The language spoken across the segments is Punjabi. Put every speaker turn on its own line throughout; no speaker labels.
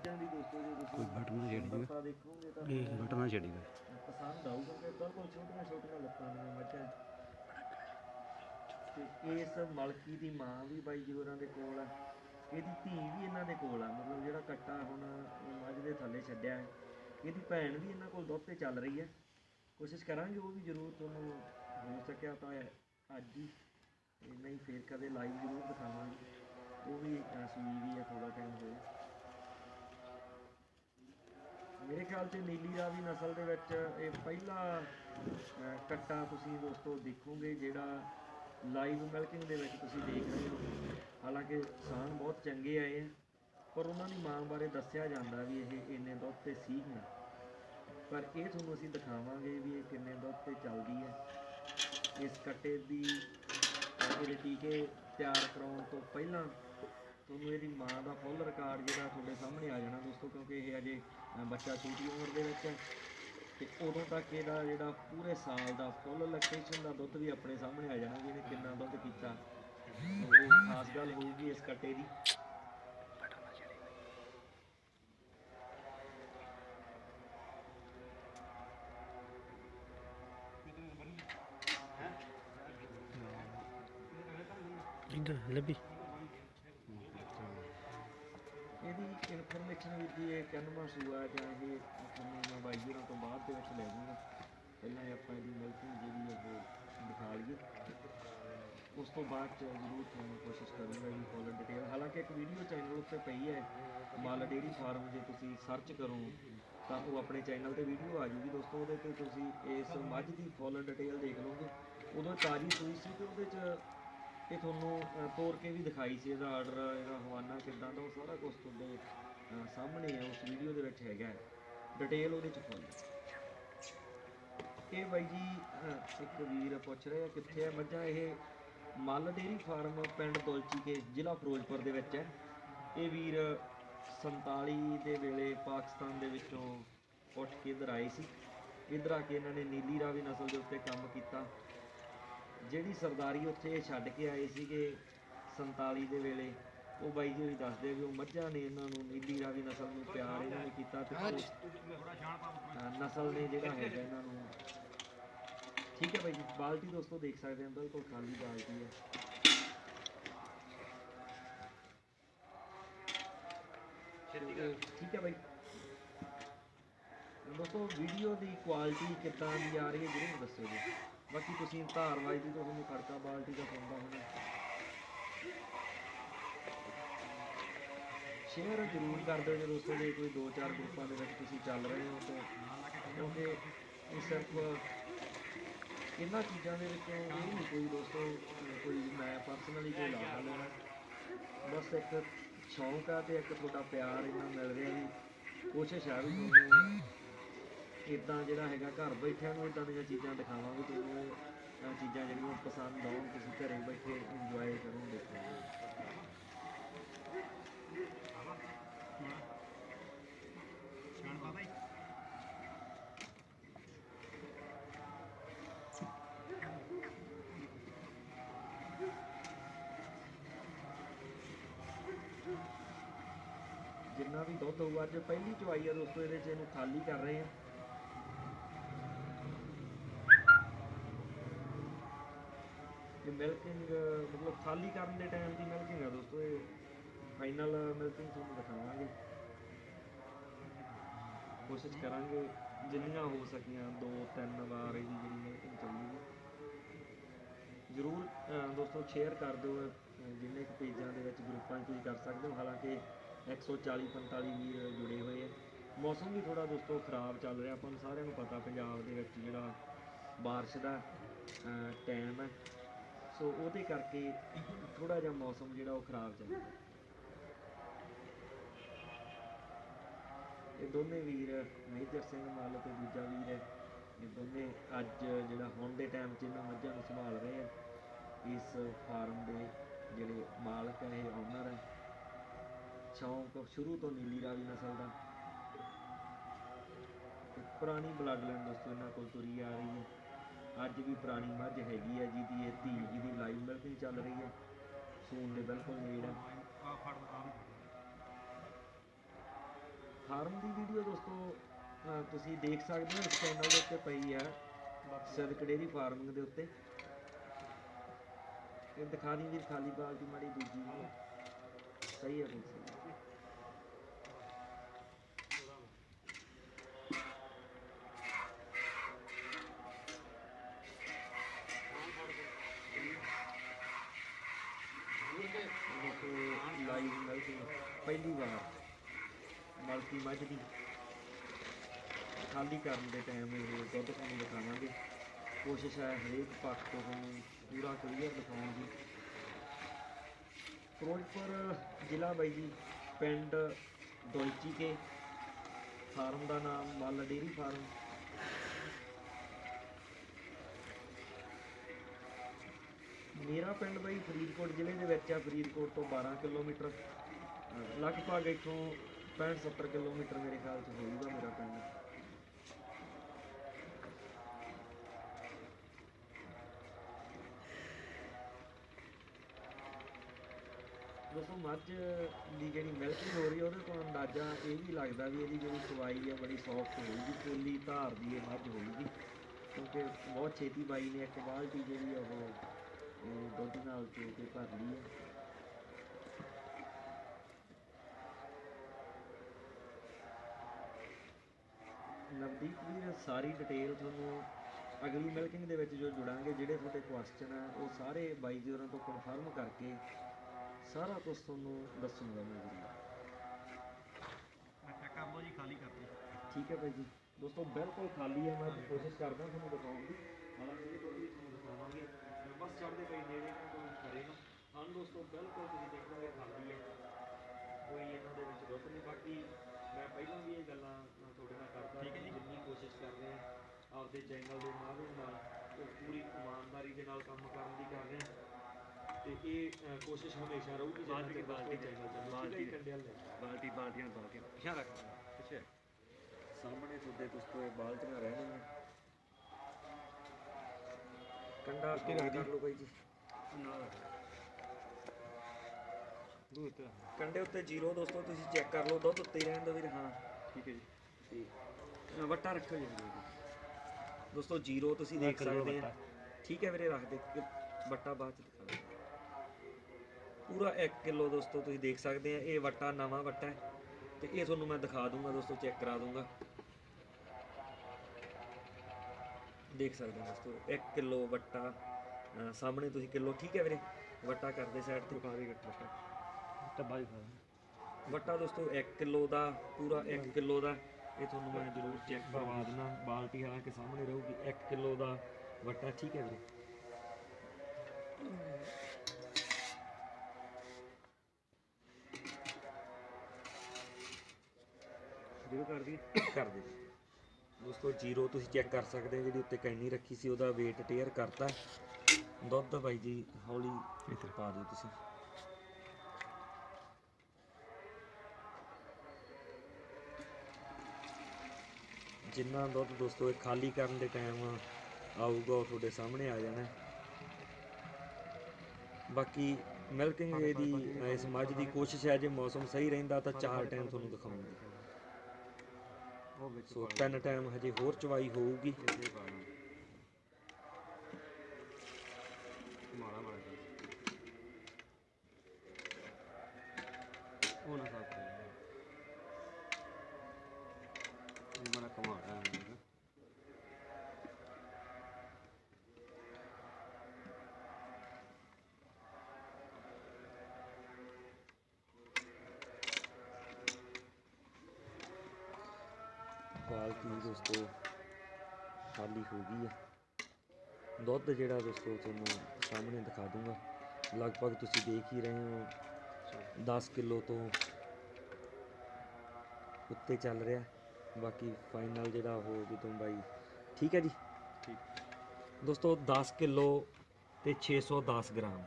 ਮੱਝਾਂ ਦੀ ਦੋਸਤੋ ਜੇ
ਕੋਈ
ਤੁਸੀਂ
ਬਟਨ ਛੇੜੀ ਦਾ
ਸੁੰਦਰਤਾ ਦੇਖੋਗੇ ਤਾਂ
ਇਹ ਬਟਨ ਛੇੜੀ ਦਾ
ਪਸੰਦ ਆਊਗਾ ਕਿ ਬਿਲਕੁਲ ਛੋਟੀਆਂ ਛੋਟੀਆਂ ਲੱਤਾਂ ਦੀਆਂ ਮੱਝਾਂ। ਤੇ ਇਸ ਮਲਕੀ ਦੀ ਮਾਂ ਵੀ ਬਾਈ ਜੀ ਹੋਰਾਂ ਦੇ ਕੋਲ ਆ। ਇਹਦੀ ਧੀ ਵੀ ਇਹਨਾਂ ਦੇ ਕੋਲ ਆ। ਮਤਲਬ ਜਿਹੜਾ ਕੱਟਾ ਹੁਣ ਉਹ ਮੱਝ ਦੇ ਥੱਲੇ ਛੱਡਿਆ ਹੈ। ਇਹਦੀ ਭੈਣ ਵੀ ਇਹਨਾਂ ਕੋਲ ਦੁੱਧ ਤੇ ਚੱਲ ਰਹੀ ਹੈ। ਕੋਸ਼ਿਸ਼ ਕਰਾਂਗੇ ਉਹ ਵੀ ਜ਼ਰੂਰ ਤੁਹਾਨੂੰ ਹੋ ਸਕਿਆ ਤਾਂ ਅੱਜ ਹੀ। ਤੇ ਨਹੀਂ ਫੇਰ ਕਦੇ ਲਾਈਵ ਜ਼ਰੂਰ ਦਿਖਾਵਾਂਗੇ। ਉਹ ਵੀ ਸੂਈ ਵੀ ਹੈ ਥੋੜਾ ਟਾਈਮ ਹੋਇਆ। ਮੇਰੇ ਖਿਆਲ 'ਚ ਨੀਲੀ ਦਾ ਵੀ ਨਸਲ ਦੇ ਵਿੱਚ ਇਹ ਪਹਿਲਾ ਕੱਟਾ ਤੁਸੀਂ ਦੋਸਤੋ ਦੇਖੋਗੇ ਜਿਹੜਾ ਲਾਈਵ ਮਿਲਕਿੰਗ ਦੇ ਵਿੱਚ ਤੁਸੀਂ ਦੇਖ ਰਹੇ ਹੋ। ਹਾਲਾਂਕਿ ਸਾਨ ਬਹੁਤ ਚੰਗੇ ਆਏ ਆ ਪਰ ਉਹਨਾਂ ਦੀ ਮਾਂ ਬਾਰੇ ਦੱਸਿਆ ਜਾਂਦਾ ਵੀ ਇਹ ਇੰਨੇ ਦੁੱਧ ਤੇ ਸੀ ਨਾ ਪਰ ਇਹ ਤੁਹਾਨੂੰ ਅਸੀਂ ਦਿਖਾਵਾਂਗੇ ਵੀ ਇਹ ਕਿੰਨੇ ਦੁੱਧ ਤੇ ਚੱਲਦੀ ਹੈ। ਇਸ ਕੱਟੇ ਦੀ ਅਹ, ਇਹਦੇ ਟੀਕੇ ਤਿਆਰ ਕਰਾਉਣ ਤੋਂ ਪਹਿਲਾਂ ਤੁਹਾਨੂੰ ਇਹਦੀ ਮਾਂ ਦਾ ਫੁੱਲ ਰਿਕਾਰਡ ਜਿਹੜਾ ਤੁਹਾਡੇ ਸਾਹਮਣੇ ਆ ਜਾਣਾ ਦੋਸਤੋ, ਕਿਉਂਕਿ ਇਹ ਅਜੇ ਬੱਚਾ ਛੋਟੀ ਉਮਰ ਦੇ ਵਿੱਚ ਹੈ। ਤੇ ਉਦੋਂ ਤੱਕ ਇਹਦਾ ਜਿਹੜਾ ਪੂਰੇ ਸਾਲ ਦਾ ਫੁੱਲ ਲੈਕਟੇਸ਼ਨ ਦਾ ਦੁੱਧ ਵੀ ਆਪਣੇ ਸਾਹਮਣੇ ਆ ਜਾਣਾ, ਵੀ ਇਹਨੇ ਕਿੰਨਾ ਦੁੱਧ ਪੀਤਾ। ਉਹ ਖਾਸ ਗੱਲ ਹੋਊਗੀ ਇਸ ਕੱਟੇ ਦੀ।
ਇੱਧਰ ਲੱਭੀ।
ਵੀਰ ਜੀ ਇਹ ਕਿੰਨਵਾਂ ਸੂਆ ਜਾਂ ਇਹ ਤੁਹਾਨੂੰ ਮੈਂ ਬਾਈ ਹੋਰਾਂ ਤੋਂ ਬਾਅਦ ਦੇ ਵਿੱਚ ਲੈ ਜਾਊਂਗਾ? ਪਹਿਲਾਂ ਇਹ ਆਪਾਂ ਇਹਦੀ ਮਿਲਕਿੰਗ ਜਿਹੜੀ ਹੈ ਉਹ ਦਿਖਾ ਲਈਏ। ਉਸ ਤੋਂ ਬਾਅਦ ਚ ਜ਼ਰੂਰ ਤੁਹਾਨੂੰ ਕੋਸ਼ਿਸ਼ ਕਰੂੰਗਾ ਵੀ ਫੁੱਲ ਡਿਟੇਲ ਹਾਲਾਂਕਿ ਇੱਕ ਵੀਡੀਓ ਚੈਨਲ ਉੱਤੇ ਪਈ ਹੈ ਮਾਲ ਡੇਰੀ ਫਾਰਮ ਜੇ ਤੁਸੀਂ ਸਰਚ ਕਰੋ ਤਾਂ ਉਹ ਆਪਣੇ ਚੈਨਲ ਤੇ ਵੀਡੀਓ ਆ ਜੂਗੀ ਦੋਸਤੋ ਉਹਦੇ ਤੇ ਤੁਸੀਂ ਇਸ ਮੱਝ ਦੀ ਫੁੱਲ ਡਿਟੇਲ ਦੇਖ ਲਓਗੇ। ਉਦੋਂ ਤਾਜ਼ੀ ਸੂਈ ਸੀ ਤੇ ਉਹਦੇ ਚ ਇਹ ਤੁਹਾਨੂੰ ਅ, ਤੋੜ ਕੇ ਵੀ ਦਿਖਾਈ ਸੀ। ਇਹਦਾ ਆਰਡਰ ਇਹਦਾ ਹਵਾਨਾ ਕਿੱਦਾਂ ਦਾ ਉਹ ਸਾਰਾ ਕੁਝ ਤੁਹਾਡੇ ਸਾਹਮਣੇ ਹੈ, ਉਸ ਵੀਡੀਓ ਦੇ ਵਿੱਚ ਹੈਗਾ ਡਿਟੇਲ ਉਹਦੇ ਚ ਫੁੱਲ ਇਹ ਬਾਈ ਜੀ ਇੱਕ ਵੀਰ ਪੁੱਛ ਰਿਹਾ ਕਿੱਥੇ ਹੈ? ਮੱਝਾਂ ਇਹ ਮੱਲ ਡੇਰੀ ਫਾਰਮ ਪਿੰਡ ਦੁਲਚੀ ਕੇ, ਜ਼ਿਲ੍ਹਾ ਫਿਰੋਜ਼ਪੁਰ ਦੇ ਵਿੱਚ ਹੈ। ਇਹ ਵੀਰ 47 ਦੇ ਵੇਲੇ ਪਾਕਿਸਤਾਨ ਦੇ ਵਿੱਚੋਂ ਉੱਠ ਕੇ ਇੱਧਰ ਆਏ ਸੀ। ਇੱਧਰ ਆ ਕੇ ਇਹਨਾਂ ਨੇ ਨੀਲੀ ਰਾਵੀ ਨਸਲ ਦੇ ਉੱਤੇ ਕੰਮ ਕੀਤਾ। ਜਿਹੜੀ ਸਰਦਾਰੀ ਉੱਥੇ ਇਹ ਛੱਡ ਕੇ ਆਏ ਸੀਗੇ 47 ਦੇ ਵੇਲੇ ਉਹ ਬਾਈ ਜੀ ਹੋਰੀ ਦੱਸਦੇ ਵੀ ਉਹ ਮੱਝਾਂ ਨੇ ਇਹਨਾਂ ਨੂੰ ਨੀਲੀ ਰਾਵੀ ਨਸਲ ਨੂੰ ਪਿਆਰ ਇਹਨਾਂ ਨੇ ਕੀਤਾ ਤੇ ਨਸਲ ਨੇ ਜਿਹੜਾ ਹੈਗਾ ਇਹਨਾਂ ਨੂੰ। ਠੀਕ ਹੈ ਬਾਈ ਜੀ ਬਾਲਟੀ ਦੋਸਤੋ ਦੇਖ ਸਕਦੇ ਹੋ ਬਿਲਕੁਲ ਖਾਲੀ ਬਾਲਟੀ ਹੈ। ਠੀਕ ਹੈ ਬਾਈ। ਦੋਸਤੋ ਵੀਡੀਓ ਦੀ ਕੁਆਲਿਟੀ ਕਿੱਦਾਂ ਦੀ ਆ ਰਹੀ ਹੈ ਜ਼ਰੂਰ ਦੱਸਿਓ ਜੀ। ਬਾਕੀ ਤੁਸੀਂ ਧਾਰਵਾਈ ਦੀ ਤੁਹਾਨੂੰ ਖੜਕਾ ਬਾਲਟੀ ਦਾ ਸੁਣਦਾ ਹੋਣਾ। ਸ਼ੇਅਰ ਜ਼ਰੂਰ ਕਰ ਦਿਓ ਜੀ ਦੋਸਤੋ ਜੇ ਕੋਈ ਦੋ ਚਾਰ ਗਰੁੱਪਾਂ ਦੇ ਵਿੱਚ ਤੁਸੀਂ ਚੱਲ ਰਹੇ ਹੋ ਤਾਂ ਕਿਉਂਕਿ ਇਹ ਸਿਰਫ ਇਹਨਾਂ ਚੀਜ਼ਾਂ ਦੇ ਵਿੱਚੋਂ ਇਹ ਨਹੀਂ ਕੋਈ ਦੋਸਤੋ, ਕੋਈ ਮੈਂ ਪਰਸਨਲੀ ਕੋਈ ਲਾਹਾ ਲੈਣਾ ਬਸ ਇੱਕ ਸ਼ੌਂਕ ਆ ਤੇ ਇੱਕ ਤੁਹਾਡਾ ਪਿਆਰ ਇੰਨਾ ਮਿਲ ਰਿਹਾ ਵੀ ਕੋਸ਼ਿਸ਼ ਆ ਵੀ ਤੁਹਾਨੂੰ ਇਦਾਂ ਜਿਹੜਾ ਹੈਗਾ ਘਰ ਬੈਠਿਆਂ ਨੂੰ ਇਦਾਂ ਦੀਆਂ ਚੀਜ਼ਾਂ ਦਿਖਾਵਾਂਗੇ ਤੁਹਾਨੂੰ ਇਹ ਚੀਜ਼ਾਂ ਜਿਹੜੀਆਂ ਪਸੰਦ ਆਉਣ, ਤੁਸੀਂ ਘਰੇ ਬੈਠੇ ਇੰਜੋਏ ਕਰੋਗੇ ਜਿੰਨਾ ਵੀ ਦੁੱਧ ਹੋਊਗਾ ਅੱਜ ਪਹਿਲੀ ਚਵਾਈ ਆ ਦੋਸਤੋ, ਇਹਦੇ ਚ ਇਹਨੂੰ ਖਾਲੀ ਕਰ ਰਹੇ ਆ। ਇਹ ਮਿਲਕਿੰਗ ਮਤਲਬ ਖਾਲੀ ਕਰਨ ਦੇ ਟਾਈਮ ਦੀ ਮਿਲਕਿੰਗ ਆ ਦੋਸਤੋ, ਇਹ ਫਾਈਨਲ ਮਿਲਕਿੰਗ ਤੁਹਾਨੂੰ ਦਿਖਾਵਾਂਗੇ। ਕੋਸ਼ਿਸ਼ ਕਰਾਂਗੇ ਜਿੰਨੀਆਂ ਹੋ ਸਕੀਆਂ, ਦੋ, ਤਿੰਨ ਵਾਰ ਇਹਦੀ ਜਿਹੜੀ ਮਿਲਕਿੰਗ ਚੱਲੂਗੀ। ਜ਼ਰੂਰ ਦੋਸਤੋ ਸ਼ੇਅਰ ਕਰ ਦਿਓ ਜਿੰਨੇ ਕੁ ਪੇਜਾਂ ਦੇ ਵਿੱਚ ਗਰੁੱਪਾਂ 'ਚ ਤੁਸੀਂ ਕਰ ਸਕਦੇ ਹੋ। ਹਾਲਾਂਕਿ 140 45 ਵੀਰ ਜੁੜੇ ਹੋਏ ਆ। ਮੌਸਮ ਵੀ ਥੋੜਾ ਦੋਸਤੋ ਖਰਾਬ ਚੱਲ ਰਿਹਾ, ਆਪਾਂ ਨੂੰ ਸਾਰਿਆਂ ਨੂੰ ਪਤਾ ਪੰਜਾਬ ਦੇ ਵਿੱਚ ਜਿਹੜਾ ਬਾਰਿਸ਼ ਦਾ ਟਾਈਮ ਹੈ ਸੋ ਉਹਦੇ ਕਰਕੇ ਥੋੜਾ ਜਿਹਾ ਮੌਸਮ ਜਿਹੜਾ ਉਹ ਖਰਾਬ ਚੱਲ ਰਿਹਾ। ਇਹ ਦੋਨੇ ਵੀਰ, ਮੇਜਰ ਸਿੰਘ ਮੱਲ ਤੇ ਦੂਜਾ ਵੀਰ ਹੈ ਇਹ ਦੋਨੇ ਅੱਜ ਜਿਹੜਾ ਹੁਣ ਦੇ ਟਾਈਮ 'ਚ ਇਹਨਾਂ ਮੱਝਾਂ ਨੂੰ ਸੰਭਾਲ ਰਹੇ ਆ। ਇਸ ਫਾਰਮ ਦੇ ਜਿਹੜੇ ਮਾਲਕ ਹੈ ਇਹ ਓਨਰ ਹੈ ਸ਼ੌਂਕ ਸ਼ੁਰੂ ਤੋਂ ਨੀਲੀ ਰਾਵੀ ਨਸਲ ਦਾ। ਪੁਰਾਣੀ ਬਲੱਡ ਲਾਈਨ ਦੋਸਤੋ, ਇਹਨਾਂ ਕੋਲ ਤੁਰੀ ਆ ਰਹੀ ਹੈ। ਅੱਜ ਵੀ ਪੁਰਾਣੀ ਮੱਝ ਹੈਗੀ ਹੈ ਜਿਹਦੀ ਇਹ ਧੀ, ਜਿਹਦੀ ਲਾਈਵ ਮਿਲਕਿੰਗ ਚੱਲ ਰਹੀ ਹੈ। ਸੂਨ ਦੇ ਬਿਲਕੁਲ ਨੇੜ। ਹੈ ਫਾਰਮ ਦੀ ਵੀਡੀਓ ਦੋਸਤੋ ਤੁਸੀਂ ਦੇਖ ਸਕਦੇ ਹੋ, ਇਸ ਚੈਨਲ ਦੇ ਉੱਤੇ ਪਈ ਹੈ ਸਦਕ ਡੇਰੀ ਫਾਰਮਿੰਗ ਦੇ ਉੱਤੇ। ਇਹ ਦਿਖਾ ਦੀ ਵੀਰ, ਖਾਲੀ ਬਾਲਟੀ ਮਾੜੀ ਦੂਜੀ। ਸਹੀ ਹੈ ਬਿਲਕੁਲ ਦੇਖੋ ਲਾਈਵ ਮਿਲਕਿੰਗ ਪਹਿਲੀ ਵਾਰ। ਮਲਕੀ ਮੱਝ ਦੀ ਖਾਲੀ ਕਰਨ ਦੇ ਟਾਈਮ ਇਹ ਦੁੱਧ ਤੁਹਾਨੂੰ ਦਿਖਾਵਾਂਗੇ। ਕੋਸ਼ਿਸ਼ ਹੈ ਹਰੇਕ ਪੱਖ ਤੋਂ ਤੁਹਾਨੂੰ ਪੂਰਾ ਕਲੀਅਰ ਦਿਖਾਉਣ ਦੀ। ਫਿਰੋਜ਼ਪੁਰ ਜ਼ਿਲ੍ਹਾ ਬਾਈ ਜੀ, ਪਿੰਡ ਦੁਲਚੀ ਕੇ ਫਾਰਮ ਦਾ ਨਾਮ ਮੱਲ ਡੇਰੀ ਫਾਰਮ। ਮੇਰਾ ਪਿੰਡ ਬਾਈ ਫਰੀਦਕੋਟ ਜ਼ਿਲ੍ਹੇ ਦੇ ਵਿੱਚ ਆ, ਫਰੀਦਕੋਟ ਤੋਂ 12 ਕਿਲੋਮੀਟਰ। ਲਗਭਗ ਇੱਥੋਂ 65 70 ਕਿਲੋਮੀਟਰ ਮੇਰੇ ਖਿਆਲ ਚ ਹੋਊਗਾ ਮੇਰਾ ਪਿੰਡ। ਦੋਸਤੋ ਮੱਝ ਦੀ ਜਿਹੜੀ ਮਿਲਕਿੰਗ ਹੋ ਰਹੀ ਹੈ ਉਹਦੇ ਤੋਂ ਅੰਦਾਜ਼ਾ ਇਹ ਵੀ ਲੱਗਦਾ ਵੀ ਇਹਦੀ ਜਿਹੜੀ ਸਵਾਈ ਹੈ ਬੜੀ ਸੌਫਟ ਹੋਊਗੀ, ਪੋਲੀ ਧਾਰ ਦੀ ਇਹ ਮੱਝ ਹੋਊਗੀ। ਕਿਉਂਕਿ ਬਹੁਤ ਛੇਤੀ ਬਾਈ ਨੇ ਇੱਕ ਬਾਲਟੀ ਜਿਹੜੀ ਆ ਉਹ ਦੁੱਧ ਨਾਲ ਚੋ ਕੇ ਭਰ ਲਈ ਹੈ ਨਵਦੀਪ ਵੀਰ ਸਾਰੀ ਡਿਟੇਲ ਤੁਹਾਨੂੰ ਅਗਲੀ ਮਿਲਕਿੰਗ ਦੇ ਵਿੱਚ ਜੋ ਜੁੜਾਂਗੇ ਜਿਹੜੇ ਤੁਹਾਡੇ ਕੁਐਸਚਨ ਆ ਉਹ ਸਾਰੇ ਬਾਈ ਜੀ ਹੋਰਾਂ ਤੋਂ ਕਨਫਰਮ ਕਰਕੇ ਸਾਰਾ ਕੁਝ ਤੁਹਾਨੂੰ ਦੱਸੂਗਾ ਮੈਂ ਜੀ।
ਅੱਛਾ ਕਰ ਲਓ ਜੀ ਖਾਲੀ ਕਰ ਦਿਓ।
ਠੀਕ ਹੈ ਭਾਈ ਜੀ। ਦੋਸਤੋ ਬਿਲਕੁਲ ਖਾਲੀ ਹੈ ਮੈਂ ਕੋਸ਼ਿਸ਼ ਕਰਦਾ ਤੁਹਾਨੂੰ ਦਿਖਾਉਣ ਦੀ। ਹਾਲਾਂਕਿ ਇਹ ਥੋੜੀ ਤੁਹਾਨੂੰ ਦਿਖਾਵਾਂਗੇ। ਬਸ ਚੜ੍ਹਦੇ ਪਈ ਨੇੜੇ ਕੋਈ ਨਾ ਹਾਂ। ਦੋਸਤੋ ਬਿਲਕੁਲ ਤੁਸੀਂ ਦੇਖੋਗੇ ਖਾਲੀ ਹੈ। ਕੋਈ ਇਹਨਾਂ ਦੇ ਵਿੱਚ ਦੁੱਧ ਨਹੀਂ ਬਾਕੀ ਮੈਂ ਪਹਿਲਾਂ ਵੀ ਇਹ ਗੱਲਾਂ ਅ, ਤੁਹਾਡੇ ਨਾਲ ਕਰਦਾ
ਠੀਕ ਹੈ ਜੀ।
ਜਿੰਨੀ ਕੋਸ਼ਿਸ਼ ਕਰ ਰਹੇ ਹਾਂ ਆਪਦੇ ਚੈਨਲ ਦੇ ਮਾਧਿਅਮ ਨਾਲ ਉਹ ਪੂਰੀ ਇਮਾਨਦਾਰੀ ਦੇ ਨਾਲ ਕੰਮ ਕਰਨ ਦੀ ਕਰ ਰਹੇ। ਹਾਂ ਤੇ ਇਹ ਅ, ਕੋਸ਼ਿਸ਼ ਹਮੇਸ਼ਾ ਰਹੂਗੀ ਜਿੰਨਾ
ਬਾਲਟੀ
ਚਿਰ ਦੋਸਤੋ
ਬਾਲਟੀ
ਚੈਨਲ ਚੱਲੂ
ਬਾਲਟੀ
ਠੀਕ ਹੈ। ਕੰਡਿਆਲ ਲੈ
ਬਾਲਟੀ ਬਾਲਟੀਆਂ ਪਾ ਕੇ ਪਿਛਾ ਰੱਖ। ਪਿੱਛੇ।
ਸਾਹਮਣੇ ਤੁਹਾਡੇ ਦੋਸਤੋ ਇਹ ਬਾਲਟੀਆਂ ਰਹਿਣੀਆਂ ਕੰਡਾ
ਉੱਤੇ
ਅੱਗੇ
ਰੱਖ
ਕਰ ਲਓ ਬਾਈ ਜੀ।
ਨਾਲ ਤੇ
ਕੰਡੇ ਉੱਤੇ ਜ਼ੀਰੋ ਦੋਸਤੋ ਤੁਸੀਂ ਚੈੱਕ ਕਰ ਲਓ ਦੁੱਧ ਉੱਤੇ ਹੀ ਰਹਿਣ ਦਿਓ ਵੀਰ ਹਾਂ।
ਠੀਕ ਹੈ ਜੀ।
ਤੇ ਵੱਟਾ ਰੱਖੋ ਜੀ। ਦੋਸਤੋ ਜ਼ੀਰੋ ਤੁਸੀਂ ਦੇਖ ਸਕਦੇ ਆ। ਠੀਕ ਹੈ ਵੀਰੇ ਰੱਖ ਦੇ। ਵੱਟਾ ਬਾਅਦ ਚ ਦਿਖਾ। ਪੂਰਾ 1 ਕਿਲੋ ਦੋਸਤੋ ਤੁਸੀਂ ਦੇਖ ਸਕਦੇ ਆ ਇਹ ਵੱਟਾ ਨਵਾਂ ਵੱਟਾ ਹੈ। ਤੇ ਇਹ ਤੁਹਾਨੂੰ ਮੈਂ ਦਿਖਾ ਦੂੰਗਾ ਦੋਸਤੋ ਚੈੱਕ ਕਰਾ ਦੂੰਗਾ। ਦੇਖ ਸਕਦੇ ਹੋ ਦੋਸਤੋ 1 ਕਿਲੋ ਵੱਟਾ ਸਾਹਮਣੇ ਤੁਸੀਂ ਕਿਲੋ ਠੀਕ ਹੈ ਵੀਰੇ? ਵੱਟਾ ਕਰਦੇ ਸਾਈਡ ਤੇ।
ਦਿਖਾ ਦੇ ਗੱਟ ਟੱਬਾ ਹੀ ਖਾ
ਵੱਟਾ ਦੋਸਤੋ 1 ਕਿਲੋ ਦਾ ਪੂਰਾ 1 ਕਿਲੋ ਦਾ। ਇਹ ਤੁਹਾਨੂੰ ਮੈਂ ਜ਼ਰੂਰ ਚੈੱਕ ਕਰਵਾ ਦੇਣਾ ਬਾਲਟੀ ਹਾਲਾਂਕਿ ਸਾਹਮਣੇ ਰਹੂਗੀ। 1 ਕਿਲੋ ਦਾ ਵੱਟਾ ਠੀਕ ਹੈ ਵੀਰੇ?
ਜਦੋਂ ਕਰ ਦੀ
ਕਰ ਦੇ ਦੋਸਤੋ ਜ਼ੀਰੋ ਤੁਸੀਂ ਚੈੱਕ ਕਰ ਸਕਦੇ ਹੋ। ਜਿਹੜੀ ਉੱਤੇ ਕੈਨੀ ਰੱਖੀ ਸੀ ਉਹਦਾ weight ਟੇਅਰ ਕਰਤਾ। ਦੁੱਧ ਬਾਈ ਜੀ ਹੌਲੀ
ਇੱਧਰ।
ਪਾ ਦਿਓ ਤੁਸੀਂ। ਜਿੰਨਾ ਦੁੱਧ ਦੋਸਤੋ ਇਹ ਖਾਲੀ ਕਰਨ ਦੇ ਟਾਈਮ ਆਊਗਾ ਉਹ ਤੁਹਾਡੇ ਸਾਹਮਣੇ ਆ ਜਾਣਾ। ਬਾਕੀ ਮਿਲਕਿੰਗ ਇਹਦੀ ਇਸ ਮੱਝ ਦੀ ਕੋਸ਼ਿਸ਼ ਹੈ ਜੇ ਮੌਸਮ ਸਹੀ ਰਹਿੰਦਾ ਤਾਂ ਚਾਰ ਟਾਈਮ ਤੁਹਾਨੂੰ ਦਿਖਾਉਂਗੇ।
ਉਹ ਵਿੱਚ
ਸੋ ਤਿੰਨ ਟਾਈਮ ਹਜੇ ਹੋਰ ਚਵਾਈ ਹੋਊਗੀ। ਬਾਲਟੀ ਦੋਸਤੋ ਖਾਲੀ ਹੋ ਗਈ ਹੈ ਦੁੱਧ ਜਿਹੜਾ ਦੋਸਤੋ ਤੁਹਾਨੂੰ ਸਾਹਮਣੇ ਦਿਖਾ ਦੂੰਗਾ। ਲਗਭਗ ਤੁਸੀਂ ਦੇਖ ਹੀ ਰਹੇ ਹੋ 10 ਕਿਲੋ ਤੋਂ ਉੱਤੇ ਚੱਲ ਰਿਹਾ। ਬਾਕੀ ਫਾਈਨਲ ਜਿਹੜਾ ਉਹ ਜਦੋਂ ਬਾਈ ਠੀਕ ਹੈ ਜੀ?
ਠੀਕ।
ਦੋਸਤੋ 10 ਕਿਲੋ ਤੇ 610 ਗ੍ਰਾਮ।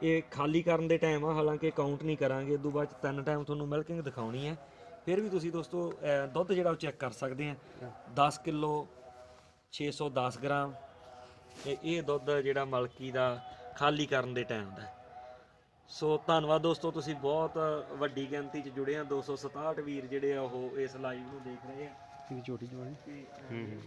ਇਹ ਖਾਲੀ ਕਰਨ ਦੇ ਟਾਈਮ ਆ ਹਾਲਾਂਕਿ ਕਾਊਂਟ ਨਹੀਂ ਕਰਾਂਗੇ। ਉਦੋਂ ਬਾਅਦ 'ਚ ਤਿੰਨ ਟਾਈਮ ਤੁਹਾਨੂੰ ਮਿਲਕਿੰਗ ਦਿਖਾਉਣੀ ਹੈ ਫਿਰ ਵੀ ਤੁਸੀਂ ਦੋਸਤੋ ਅਹ, ਦੁੱਧ ਜਿਹੜਾ ਉਹ ਚੈੱਕ ਕਰ ਸਕਦੇ ਆ। 10 ਕਿਲੋ 610 ਗ੍ਰਾਮ। ਤੇ ਇਹ ਦੁੱਧ ਜਿਹੜਾ ਮਲਕੀ ਦਾ ਖਾਲੀ ਕਰਨ ਦੇ ਟਾਈਮ ਦਾ ਹੈ। ਸੋ ਧੰਨਵਾਦ ਦੋਸਤੋ ਤੁਸੀਂ ਬਹੁਤ ਵੱਡੀ ਗਿਣਤੀ 'ਚ ਜੁੜੇ ਆ। 267 ਵੀਰ ਜਿਹੜੇ ਆ ਉਹ ਇਸ ਲਾਈਵ ਨੂੰ ਦੇਖ ਰਹੇ ਆ।
ਛੋਟੀ ਜਵਾਨੀ।
ਤੇ